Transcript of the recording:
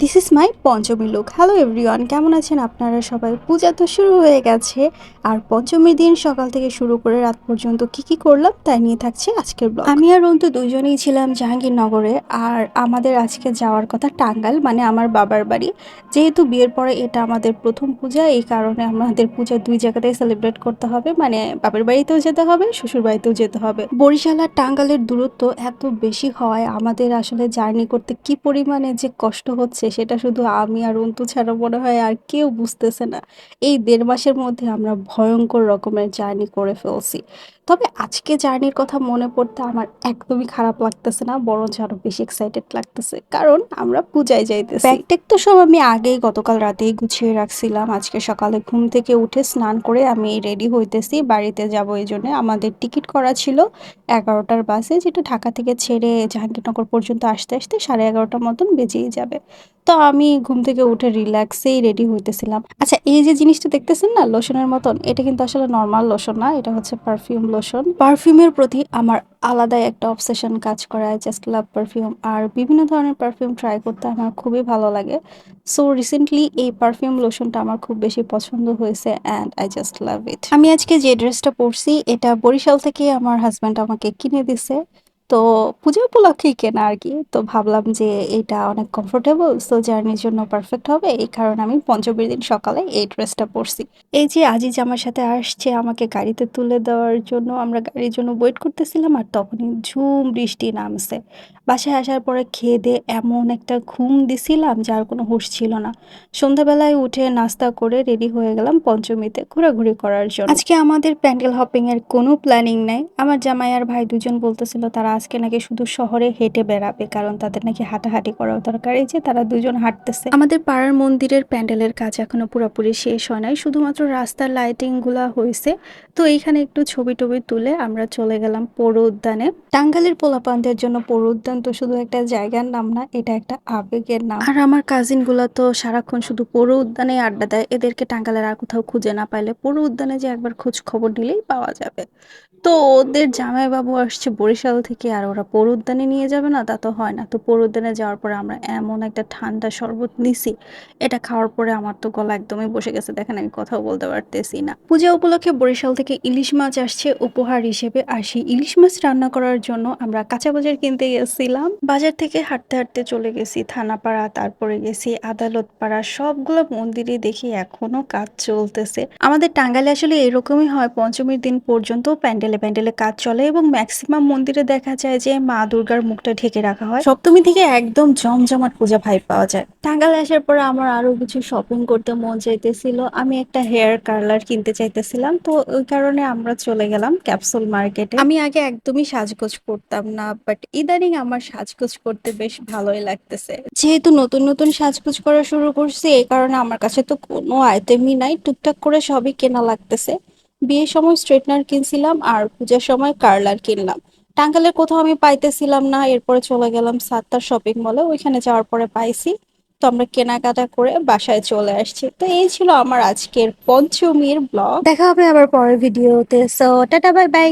This is my Panchami look hello everyone কেমন আছেন আপনারা? সবাই পূজা তো শুরু হয়ে গেছে। আর পঞ্চমীর দিন সকাল থেকে শুরু করে রাত পর্যন্ত কি কি করলাম তাই নিয়ে থাকছে আজকের ব্লগ আমি আর অন্তু দুজনেই ছিলাম জাহাঙ্গীরনগরে। আর আমাদের আজকে যাওয়ার কথা টাঙ্গাল মানে আমার বাবার বাড়ি। যেহেতু বিয়ের পরে এটা আমাদের প্রথম পূজা, এই কারণে আমাদের পূজা দুই জায়গাতেই সেলিব্রেট করতে হবে। মানে বাপের বাড়িতেও যেতে হবে, শ্বশুর বাড়িতেও যেতে হবে। বরিশাল আর টাঙ্গালের দূরত্ব এত বেশি হওয়ায় আমাদের আসলে জার্নি করতে কি পরিমাণে যে কষ্ট হচ্ছে সেটা শুধু আমি আর অন্তু ছাড়া মনে হয় আর কেউ বুঝতেছে না। এই দেড় মাসের মধ্যে আমরা ভয়ঙ্কর রকমের জার্নি করে ফেলছি। তবে আজকে জার্নির কথা মনে পড়তে আমার একদমই খারাপ লাগতেছে না, বরঞ্চ আরও বেশি এক্সাইটেড লাগতেছে। কারণ আমরা পূজায় যাইতেছি। ব্যাগ ট্যাগ তো সব আমি আগেই গতকাল রাতেই গুছিয়ে রাখছিলাম। আজকে সকালে ঘুম থেকে উঠে স্নান করে আমি রেডি হইতেছি, বাড়িতে যাব এই জন্য। আমাদের টিকিট করা ছিল এগারোটার বাসে যেটা ঢাকা থেকে ছেড়ে জাহাঙ্গীরনগর পর্যন্ত আসতে আসতে সাড়ে এগারোটার মতন বেজেই যাবে। তো আমি ঘুম থেকে উঠে রিল্যাক্সেই রেডি হইতেছিলাম। আচ্ছা এই যে জিনিসটা দেখতেছেন না লোশনের মতন, এটা কিন্তু আসলে নর্মাল লোশন না, এটা হচ্ছে পারফিউম লোশন পারফিউমের প্রতি আমার আলাদাই একটা অবসেশন কাজ করে জাস্ট লাভ পারফিউম আর বিভিন্ন ধরনের পারফিউম ট্রাই করতে আমার খুবই ভালো লাগে। সো রিসেন্টলি এই পারফিউম লোশনটা আমার খুব বেশি পছন্দ হয়েছে and I just love it আমি আজকে যে ড্রেসটা পরছি, এটা বরিশাল থেকে আমার হাজব্যান্ড আমাকে কিনে দিছে। তো পূজা উপলক্ষেই কেনা আর কি। তো ভাবলাম যে এটা অনেক কমফোর্টেবল সো জার্নির জন্য পারফেক্ট হবে। এই কারণে আমি পঞ্চমীর দিন সকালে এই ড্রেসটা পরছি। এই যে আজিজ আমার সাথে আসছে আমাকে গাড়িতে তুলে দেওয়ার জন্য, আমরা গাড়ির জন্য ওয়েট করতেছিলাম আর তখনই ঝুম বৃষ্টি নামছে। বাসায় আসার পরে খেয়ে দিয়ে এমন একটা ঘুম দিছিলাম যার কোনো হুঁশ ছিল না। সন্ধ্যাবেলায় উঠে নাস্তা করে রেডি হয়ে গেলাম পঞ্চমীতে ঘোরাঘুরি করার জন্য। আজকে আমাদের প্যান্ডেল হপিং এর কোনো প্ল্যানিং নাই। আমার জামাই আর ভাই দুজন বলতেছিল তারা আজকে নাকি শুধু শহরে হেঁটে বেড়াবে কারণ তাদের নাকি হাঁটাহাঁটি করার দরকার। এই যে তারা দুজন হাঁটতেছে। আমাদের পাড়ার মন্দিরের প্যান্ডেলের কাজ এখনও পুরোপুরি শেষ হয় নাই শুধুমাত্র রাস্তার লাইটিংগুলা হয়েছে তো এইখানে একটু ছবি টবি তুলে আমরা চলে গেলাম পৌর উদ্যানে। টাঙ্গালের পোলাপানদের জন্য পৌর উদ্যান তো শুধু একটা জায়গার নাম না এটা একটা আবেগের নাম। আর আমার কাজিনগুলা তো সারাক্ষণ শুধু পৌর উদ্যানে আড্ডা দেয় এদেরকে টাঙ্গালের আর কোথাও খুঁজে না পাইলে পৌর উদ্যানে যে একবার খোঁজ খবর নিলেই পাওয়া যাবে। তো ওদের জামাইবাবু আসছে বরিশাল থেকে আর ওরা পৌর উদ্যানে নিয়ে যাবে না, তা তো হয় না। তো পৌর উদ্যানে যাওয়ার পরে আমরা এমন একটা ঠান্ডা শরবত নিছি, এটা খাওয়ার পরে আমার তো গলা একদমই বসে গেছে, দেখেন আমি কথাও বলতে পারতেছি না। পূজা উপলক্ষে বরিশাল থেকে ইলিশ মাছ আসছে উপহার হিসেবে, আর সেই ইলিশ মাছ রান্না করার জন্য আমরা কাঁচা বাজার কিনতে গেছিলাম। বাজার থেকে হাঁটতে হাঁটতে চলে গেছি, থানাপাড়া, তারপরে গেছি আদালত পাড়া সবগুলো মন্দিরে দেখি এখনও কাজ চলতেছে। আমাদের টাঙ্গাইলে আসলে এরকমই হয়, পঞ্চমীর দিন পর্যন্ত প্যান্ডেলে প্যান্ডেলে কাজ চলে এবং ম্যাক্সিমাম মন্দিরে দেখা যায় যে মা দুর্গার মুখটা ঢেকে রাখা হয়। সপ্তমী থেকে একদম জমজমাট পূজা ভাই পাওয়া যায়। টাঙ্গাইলে আসার পরে আমার আরও কিছু শপিং করতে মন চাইতেছিল। আমি একটা হেয়ার কার্লার কিনতে চাইতেছিলাম। তো ওই কারণে আমরা চলে গেলাম ক্যাপসুল মার্কেটে আমি আগে একদমই সাজগোজ করতাম না বাট ইদানিং আমার সাজগোজ করতে বেশ ভালোই লাগতেছে। যেহেতু নতুন নতুন সাজগোজ করা শুরু করছি এই কারণে আমার কাছে তো কোনো আইটেমই নাই। টুকটাক করে সবই কেনা লাগতেছে। বিয়ের সময় স্ট্রেটনার কিনছিলাম আর পূজার সময় কার্লার কিনলাম। টাঙ্গালের কোথাও আমি পাইতেছিলাম না, এরপরে চলে গেলাম সাতটা শপিং মলে ওইখানে যাওয়ার পরে পাইছি। তো আমরা কেনাকাটা করে বাসায় চলে আসছি। তো এই ছিল আমার আজকের পঞ্চমীর ব্লগ দেখা হবে আবার পরের ভিডিওতে সো টাটা বাই বাই